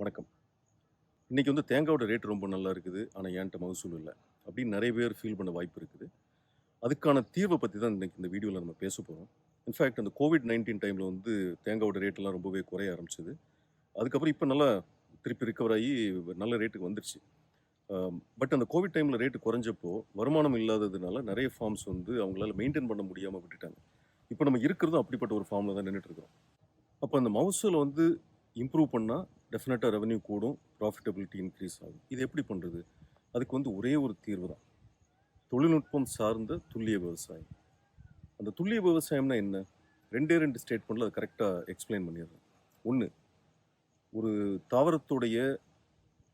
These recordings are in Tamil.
வணக்கம். இன்றைக்கி வந்து தேங்காயோட ரேட் ரொம்ப நல்லா இருக்குது. ஆனால் என்கிட்ட மகசூல் இல்லை. அப்படின்னு நிறைய பேர் ஃபீல் பண்ண வாய்ப்பு இருக்குது. அதுக்கான தீர்வை பற்றி தான் இன்றைக்கி இந்த வீடியோவில் நம்ம பேச போகிறோம் இன்ஃபேக்ட் அந்த கோவிட் நைன்டீன் டைமில் வந்து தேங்காயோட ரேட்டெல்லாம் ரொம்பவே குறைய ஆரம்பிச்சது. அதுக்கப்புறம் இப்போ நல்லா திருப்பி ரிக்கவர் ஆகி நல்ல ரேட்டுக்கு வந்துருச்சு. பட் அந்த கோவிட் டைமில் ரேட்டு குறைஞ்சப்போ வருமானம் இல்லாததுனால நிறைய ஃபார்ம்ஸ் வந்து அவங்களால மெயின்டைன் பண்ண முடியாமல் விட்டுட்டாங்க. இப்போ நம்ம இருக்கிறதும் அப்படிப்பட்ட ஒரு ஃபார்மில் தான் நின்றுட்டு அப்போ அந்த மகசூலை வந்து இம்ப்ரூவ் பண்ணால் டெஃபினட்டாக ரெவன்யூ கூடும் ப்ராஃபிட்டபிலிட்டி இன்க்ரீஸ் ஆகும். இது எப்படி பண்ணுறது அதுக்கு வந்து ஒரே ஒரு தீர்வு தான் தொழில்நுட்பம் சார்ந்த துல்லிய விவசாயம். அந்த துல்லிய விவசாயம்னா என்ன? ரெண்டே ரெண்டு ஸ்டேட்மெண்ட்டில் அதை கரெக்டாக எக்ஸ்பிளைன் பண்ணிடுறேன். ஒன்று ஒரு தாவரத்துடைய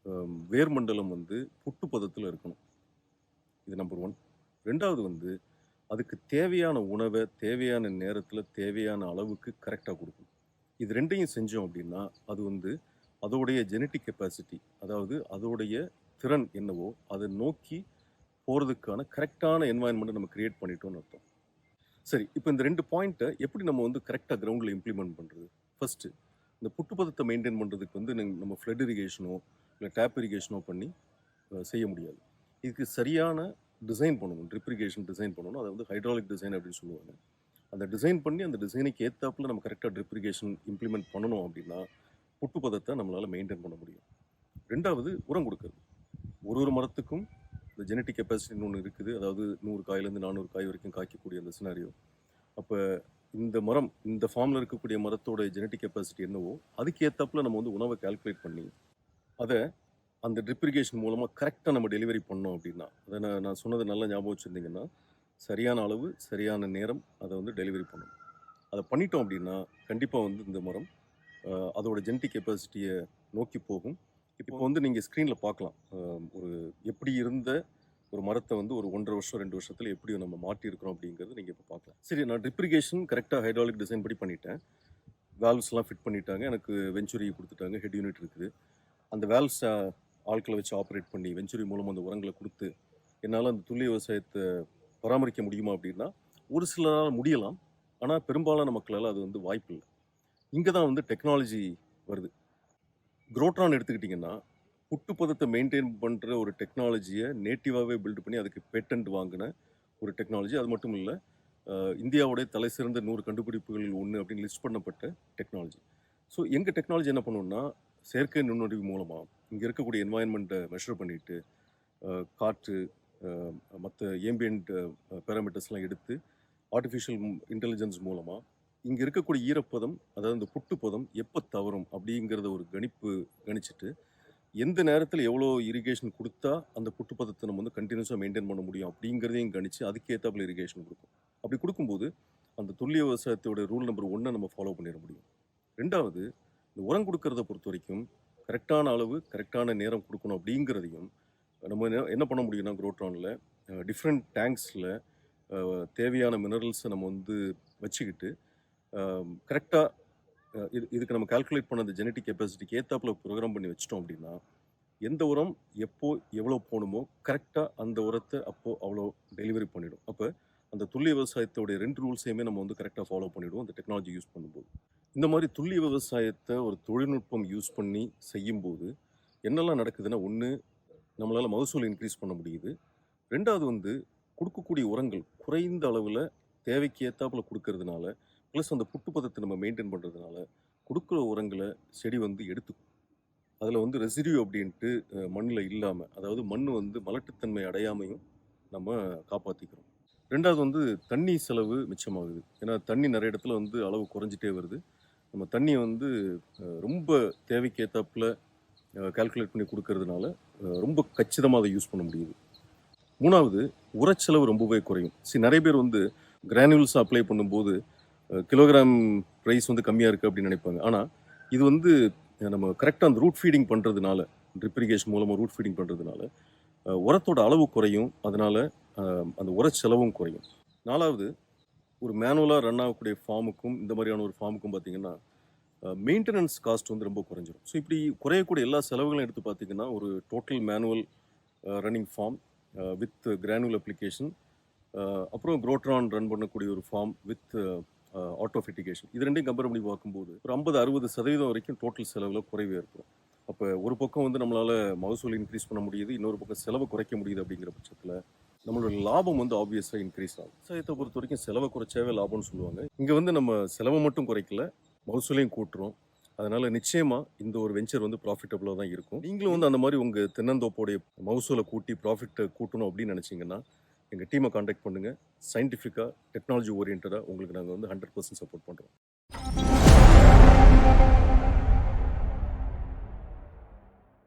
வேர் வேர்மண்டலம் வந்து புட்டு பதத்தில் இருக்கணும். இது நம்பர் ஒன் ரெண்டாவது வந்து அதுக்கு தேவையான உணவை தேவையான நேரத்தில் தேவையான அளவுக்கு கரெக்டாக கொடுக்கணும். இது ரெண்டையும் செஞ்சோம் அப்படின்னா அது வந்து அதோடைய ஜெனட்டிக் கெப்பாசிட்டி அதாவது அதோடைய திறன் என்னவோ அதை நோக்கி போகிறதுக்கான கரெக்டான என்வாயன்மெண்ட்டை நம்ம கிரியேட் பண்ணிட்டோம்னு அர்த்தம். சரி இப்போ இந்த ரெண்டு பாயிண்ட்டை எப்படி நம்ம வந்து கரெக்டாக கிரவுண்டில் இம்ப்ளிமெண்ட் பண்ணுறது ஃபஸ்ட்டு இந்த புட்டுப்பதத்தை மெயின்டைன் பண்ணுறதுக்கு வந்து நீங்க- நம்ம ஃப்ளட் இரிகேஷனோ இல்லை டேப் இரிகேஷனோ பண்ணி செய்ய முடியாது. இதுக்கு சரியான டிசைன் பண்ணணும் ட்ரிப் இரிகேஷன் டிசைன் பண்ணணும். அதை வந்து ஹைட்ராலிக் டிசைன் அப்படின்னு சொல்லுவாங்க. அந்த டிசைன் பண்ணி அந்த டிசைனுக்கு ஏற்றாப்புல நம்ம கரெக்டாக ட்ரிப் இரிகேஷன் இம்ப்ளிமெண்ட் பண்ணணும் அப்படின்னா புட்டு பதத்தை நம்மளால் மெயின்டைன் பண்ண முடியும். ரெண்டாவது உரம் கொடுக்குறது. ஒரு ஒரு மரத்துக்கும் இந்த ஜெனட்டிக் கெப்பாசிட்டின்னு ஒன்று இருக்குது. அதாவது நூறு காயிலேருந்து நானூறு காய் வரைக்கும் காய்க்கக்கூடிய அந்த சினாரியோ அப்போ இந்த மரம் இந்த ஃபார்மில் இருக்கக்கூடிய மரத்தோட ஜெனட்டிக் கெப்பாசிட்டி என்னவோ அதுக்கு நம்ம வந்து உணவை கால்குலேட் பண்ணி அதை அந்த ட்ரிப்ரிகேஷன் மூலமாக கரெக்டாக நம்ம டெலிவரி பண்ணோம் அப்படின்னா அதை நான் நான் சொன்னது நல்லா ஞாபகம் வச்சுருந்தீங்கன்னா சரியான அளவு சரியான நேரம் அதை வந்து டெலிவரி பண்ணணும். அதை பண்ணிட்டோம் அப்படின்னா கண்டிப்பாக வந்து இந்த மரம் அதோட ஜெனட்டிக் கெப்பாசிட்டியை நோக்கி போகும். இப்போ வந்து நீங்கள் ஸ்க்ரீனில் பார்க்கலாம். ஒரு எப்படி இருந்த ஒரு மரத்தை வந்து ஒரு ஒன்றரை வருஷம் ரெண்டு வருஷத்தில் எப்படி நம்ம மாட்டியிருக்கிறோம் அப்படிங்கிறது நீங்கள் இப்போ பார்க்கலாம். சரி நான் ட்ரிப்ரிகேஷன் கரெக்டாக ஹைட்ராலிக் டிசைன் படி பண்ணிட்டேன். வேல்வ்ஸ்லாம் ஃபிட் பண்ணிட்டாங்க. எனக்கு வெஞ்சுரி கொடுத்துட்டாங்க. ஹெட் யூனிட் இருக்குது. அந்த வேல்வ்ஸ் ஆட்களை வச்சு ஆப்ரேட் பண்ணி வெஞ்சுரி மூலம் அந்த உரங்களை கொடுத்து என்னால் அந்த துல்லிய விவசாயத்தை பராமரிக்க முடியுமா அப்படின்னா ஒரு சிலரால் முடியலாம். ஆனால் பெரும்பாலான மக்களால் அது வந்து வாய்ப்பு இல்லை இங்கே தான் வந்து டெக்னாலஜி வருது. குரோட்ரான் எடுத்துக்கிட்டிங்கன்னா புட்டு பதத்தை மெயின்டைன் பண்ணுற ஒரு டெக்னாலஜியை நேட்டிவாகவே பில்ட் பண்ணி அதுக்கு பேட்டன்ட் வாங்கின ஒரு டெக்னாலஜி அது மட்டும் இல்லை இந்தியாவுடைய தலை சிறந்த நூறு கண்டுபிடிப்புகளில் ஒன்று அப்படின்னு லிஸ்ட் பண்ணப்பட்ட டெக்னாலஜி ஸோ எங்கள் டெக்னாலஜி என்ன பண்ணுவோம்னா செயற்கை நுண்ணறிவு மூலமாக இங்கே இருக்கக்கூடிய என்வாயன்மெண்ட்டை மெஷர் பண்ணிட்டு காற்று மற்ற ஏம்பியன்ட் பேராமீட்டர்ஸ்லாம் எடுத்து ஆர்டிஃபிஷியல் இன்டெலிஜென்ஸ் மூலமாக இங்கே இருக்கக்கூடிய ஈரப்பதம் அதாவது இந்த புட்டுப்பதம் எப்போ தவறும் அப்படிங்கிறத ஒரு கணிப்பு கணிச்சிட்டு எந்த நேரத்தில் எவ்வளோ இரிகேஷன் கொடுத்தா அந்த புட்டுப்பதத்தை நம்ம வந்து கண்டினியூஸாக மெயின்டைன் பண்ண முடியும் அப்படிங்கிறதையும் கணிச்சு அதுக்கேற்றாப்புல இரிகேஷன் கொடுக்கும். அப்படி கொடுக்கும்போது அந்த துல்லிய விவசாயத்தோட ரூல் நம்பர் ஒன்றை நம்ம ஃபாலோ பண்ணிட முடியும். ரெண்டாவது இந்த உரம் கொடுக்கறத பொறுத்த வரைக்கும் கரெக்டான அளவு கரெக்டான நேரம் கொடுக்கணும் அப்படிங்கிறதையும் நம்ம என்ன என்ன பண்ண முடியும்னா குரோட்ரானில் டிஃப்ரெண்ட் டேங்க்ஸில் தேவையான மினரல்ஸை நம்ம வந்து வச்சுக்கிட்டு கரெக்டாக இது இதுக்கு நம்ம கால்குலேட் பண்ண அந்த ஜெனட்டிக் கெப்பாசிட்டிக்கு ஏற்றாப்புல ப்ரோக்ராம் பண்ணி வச்சிட்டோம் அப்படின்னா எந்த உரம் எப்போ எவ்வளோ போகணுமோ கரெக்டாக அந்த உரத்தை அப்போது அவ்வளோ டெலிவரி பண்ணிவிடும் அப்போ அந்த துல்லிய விவசாயத்தோடைய ரெண்டு ரூல்ஸையுமே நம்ம வந்து கரெக்டாக ஃபாலோ பண்ணிவிடுவோம் அந்த டெக்னாலஜி யூஸ் பண்ணும்போது. இந்த மாதிரி துல்லிய விவசாயத்தை ஒரு தொழில்நுட்பம் யூஸ் பண்ணி செய்யும்போது என்னெல்லாம் நடக்குதுன்னா ஒன்று நம்மளால் மகசூல் இன்க்ரீஸ் பண்ண முடியுது. ரெண்டாவது வந்து கொடுக்கக்கூடிய உரங்கள் குறைந்த அளவில் தேவைக்கு ஏற்றாப்புல கொடுக்கறதுனால ப்ளஸ் அந்த புட்டுப்பதத்தை நம்ம மெயின்டைன் பண்ணுறதுனால கொடுக்குற உரங்களை செடி வந்து எடுத்துக்கும். அதில் வந்து ரெசிடியூ அப்படின்ட்டு மண்ணில் இல்லாமல் அதாவது மண் வந்து மலட்டுத்தன்மை அடையாமையும் நம்ம காப்பாற்றிக்கிறோம் ரெண்டாவது வந்து தண்ணி செலவு மிச்சமாகுது. ஏன்னா தண்ணி நிறைய இடத்துல வந்து அளவு குறைஞ்சிட்டே வருது. நம்ம தண்ணியை வந்து ரொம்ப தேவைக்கேற்றாப்புல கால்குலேட் பண்ணி கொடுக்கறதுனால ரொம்ப கச்சிதமாக அதை யூஸ் பண்ண முடியுது. மூணாவது உரச்செலவு ரொம்பவே குறையும். சரி நிறைய பேர் வந்து கிரானியூல்ஸ் அப்ளை பண்ணும்போது கிலோகிராம் ப்ரைஸ் வந்து கம்மியாக இருக்குது அப்படின்னு நினைப்பாங்க. ஆனால் இது வந்து நம்ம கரெக்டாக அந்த ரூட் ஃபீடிங் பண்ணுறதுனால ட்ரிப்ரிகேஷன் மூலமாக ரூட் ஃபீடிங் பண்ணுறதுனால உரத்தோட அளவு குறையும். அதனால் அந்த உர செலவும் குறையும். நாலாவது ஒரு மேனுவலாக ரன் ஆகக்கூடிய ஃபார்முக்கும் இந்த மாதிரியான ஒரு ஃபார்முக்கும் பார்த்திங்கன்னா மெயின்டெனன்ஸ் காஸ்ட் வந்து ரொம்ப குறைஞ்சிரும். ஸோ இப்படி குறையக்கூடிய எல்லா செலவுகளும் எடுத்து பார்த்திங்கன்னா ஒரு total manual running farm with granule application அப்புறம் க்ரோட்ரான் ரன் பண்ணக்கூடிய ஒரு ஃபார்ம் வித் ஆட்டோஃபிட்டிகேஷன் இது ரெண்டையும் கம்பேர் பண்ணி பார்க்கும்போது ஒரு ஐம்பது அறுபது சதவீதம் வரைக்கும் டோட்டல் செலவில் குறைவே இருக்கும் அப்போ ஒரு பக்கம் வந்து நம்மளால் மகசூல் இன்க்ரீஸ் பண்ண முடியுது இன்னொரு பக்கம் செலவை குறைக்க முடியுது அப்படிங்கிற பட்சத்தில் நம்மளோட லாபம் வந்து ஆப்வியஸாக இன்க்ரீஸ் ஆகும். விவசாயத்தை பொறுத்த வரைக்கும் செலவை குறைச்சாவே லாபம்னு சொல்லுவாங்க. இங்கே வந்து நம்ம செலவை மட்டும் குறைக்கல மகசூலையும் கூட்டுறோம். அதனால் நிச்சயமாக இந்த ஒரு வெஞ்சர் வந்து ப்ராஃபிட்டபுளாக தான் இருக்கும். நீங்களும் வந்து அந்த மாதிரி உங்கள் தென்னந்தோப்போடைய மகசூலை கூட்டி ப்ராஃபிட்டை கூட்டணும் அப்படின்னு நினச்சிங்கன்னா எங்கள் டீமை காண்டாக்ட் பண்ணுங்கள் சயின்டிஃபிக்காக டெக்னாலஜி ஓரியன்டாக உங்களுக்கு நாங்கள் வந்து ஹண்ட்ரட் பர்சன்ட் சப்போர்ட் பண்ணுறோம்